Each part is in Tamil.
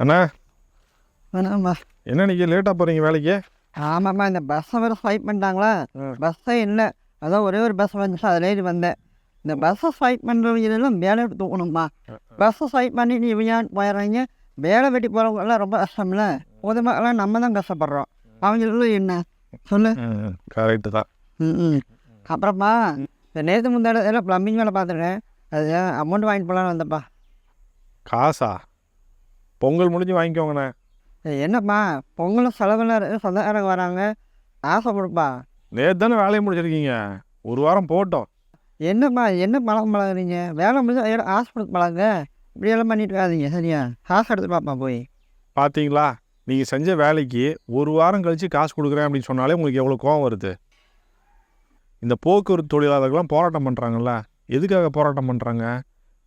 அண்ணா. வேணாம்மா என்ன நீங்கள் லேட்டாக போகிறீங்க வேலைக்கு? ஆமாம்மா இந்த பஸ்ஸை வேறு ஸ்வைப் பண்ணிட்டாங்களா. பஸ்ஸே இல்லை. அதான் ஒரே ஒரு பஸ் வந்துச்சு அதில் ஏறி வந்தேன். இந்த பஸ்ஸை ஸ்வைப் பண்ணுறவங்க வேலை எடுத்து தூக்கணும்மா. பஸ்ஸை ஸ்வைப் பண்ணி நீ ஏன் போயிடுறீங்க வேலை வெட்டி போகிறவங்கெல்லாம் ரொம்ப கஷ்டம்ல. பொதுமக்கள்லாம் நம்ம தான் கஷ்டப்படுறோம். அவங்களுக்கும் என்ன? சொல்லு. கரெக்டு தான். ம் ம் அப்புறமா இந்த நேற்று முந்தாட எல்லாம் ப்ளம்பிங் வேலை பார்த்துருக்கேன் அது அமௌண்ட் வாங்கிட்டு போகலான்னு வந்தப்பா காசா? பொங்கல் முடிஞ்சு வாங்கிக்கோங்கண்ணே. என்னப்பா? பொங்கலும் செலவில் இருக்கு சொந்தக்காரங்க வராங்க. ஆசை கொடுப்பா நேற்று தானே வேலையை முடிச்சிருக்கீங்க. ஒரு வாரம் போட்டோம். என்னப்பா என்ன பழக்கம் பழகுறீங்க? வேலை முடிஞ்சா ஐயோ ஆசை கொடுத்து பழகுங்க. இப்படியெல்லாம் பண்ணிட்டு இருக்காதீங்க சரியா? காசு எடுத்து பாப்பா போய். பார்த்தீங்களா நீங்கள் செஞ்ச வேலைக்கு ஒரு வாரம் கழித்து காசு கொடுக்குறேன் அப்படின்னு சொன்னாலே உங்களுக்கு எவ்வளோ கோவம் வருது? இந்த போக்குவரத்து தொழிலாளர்கள்லாம் போராட்டம் பண்ணுறாங்கல்ல எதுக்காக போராட்டம் பண்ணுறாங்க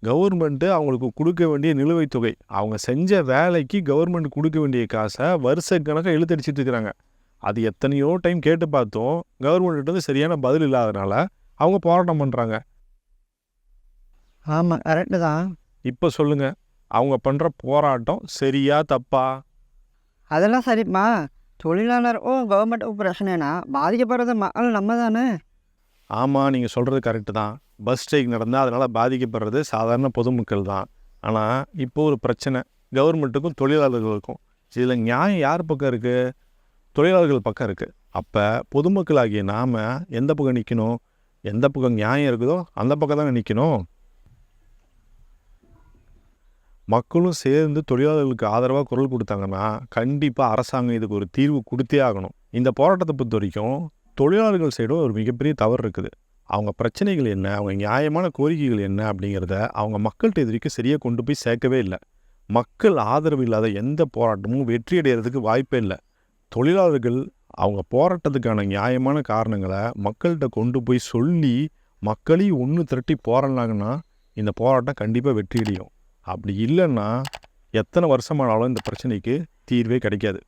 கவர்மெண்ட்டு அவங்களுக்கு கொடுக்க வேண்டிய நிலுவைத் தொகை. அவங்க செஞ்ச வேலைக்கு கவர்மெண்ட் கொடுக்க வேண்டிய காசை வருஷ கணக்காக இழுத்தடிச்சிட்டு இருக்கிறாங்க. அது எத்தனையோ டைம் கேட்டு பார்த்தோம். கவர்மெண்ட்டு வந்து சரியான பதில் இல்லாதனால அவங்க போராட்டம் பண்ணுறாங்க ஆமாம் கரெக்டு தான். இப்போ சொல்லுங்கள் அவங்க பண்ணுற போராட்டம் சரியா தப்பா? அதெல்லாம் சரிப்பா தொழிலாளருக்கும் கவர்மெண்ட்டுக்கும் பிரச்சனைனா பாதிக்கப்படுறது மக்கள் நம்ம தானே. ஆமாம் நீங்கள் சொல்கிறது கரெக்டு தான். பஸ் ஸ்ட்ரைக் நடந்தால் அதனால் பாதிக்கப்படுறது சாதாரண பொதுமக்கள் தான். ஆனால் இப்போ ஒரு பிரச்சனை. கவர்மெண்ட்டுக்கும் தொழிலாளர்களுக்கும். இதில் நியாயம் யார் பக்கம் இருக்குது தொழிலாளர்கள் பக்கம் இருக்குது அப்போ பொதுமக்களாகிய நாம் எந்த பக்கம் நிற்கணும் எந்த பக்கம் நியாயம் இருக்குதோ அந்த பக்கம் தானே நிற்கணும் மக்களும் சேர்ந்து தொழிலாளர்களுக்கு ஆதரவாக குரல் கொடுத்தாங்கன்னா கண்டிப்பாக அரசாங்கம் இதுக்கு ஒரு தீர்வு கொடுத்தே ஆகணும். இந்த போராட்டத்தை பொறுத்த வரைக்கும் தொழிலாளர்கள் சைடும் ஒரு மிகப்பெரிய தவறு இருக்குது. அவங்க பிரச்சனைகள் என்ன? அவங்க நியாயமான கோரிக்கைகள் என்ன? அப்படிங்கிறத அவங்க மக்கள்கிட்ட இது வரைக்கும் சரியாக கொண்டு போய் சேர்க்கவே இல்லை. மக்கள் ஆதரவு இல்லாத எந்த போராட்டமும் வெற்றி அடைகிறதுக்கு வாய்ப்பே இல்லை. தொழிலாளர்கள் அவங்க போராட்டத்துக்கான நியாயமான காரணங்களை மக்கள்கிட்ட கொண்டு போய் சொல்லி மக்களையும் ஒன்று திரட்டி போராடினாங்கன்னா இந்த போராட்டம் கண்டிப்பாக வெற்றி அடையும். அப்படி இல்லைன்னா எத்தனை வருஷமானாலும் இந்த பிரச்சனைக்கு தீர்வே கிடைக்காது.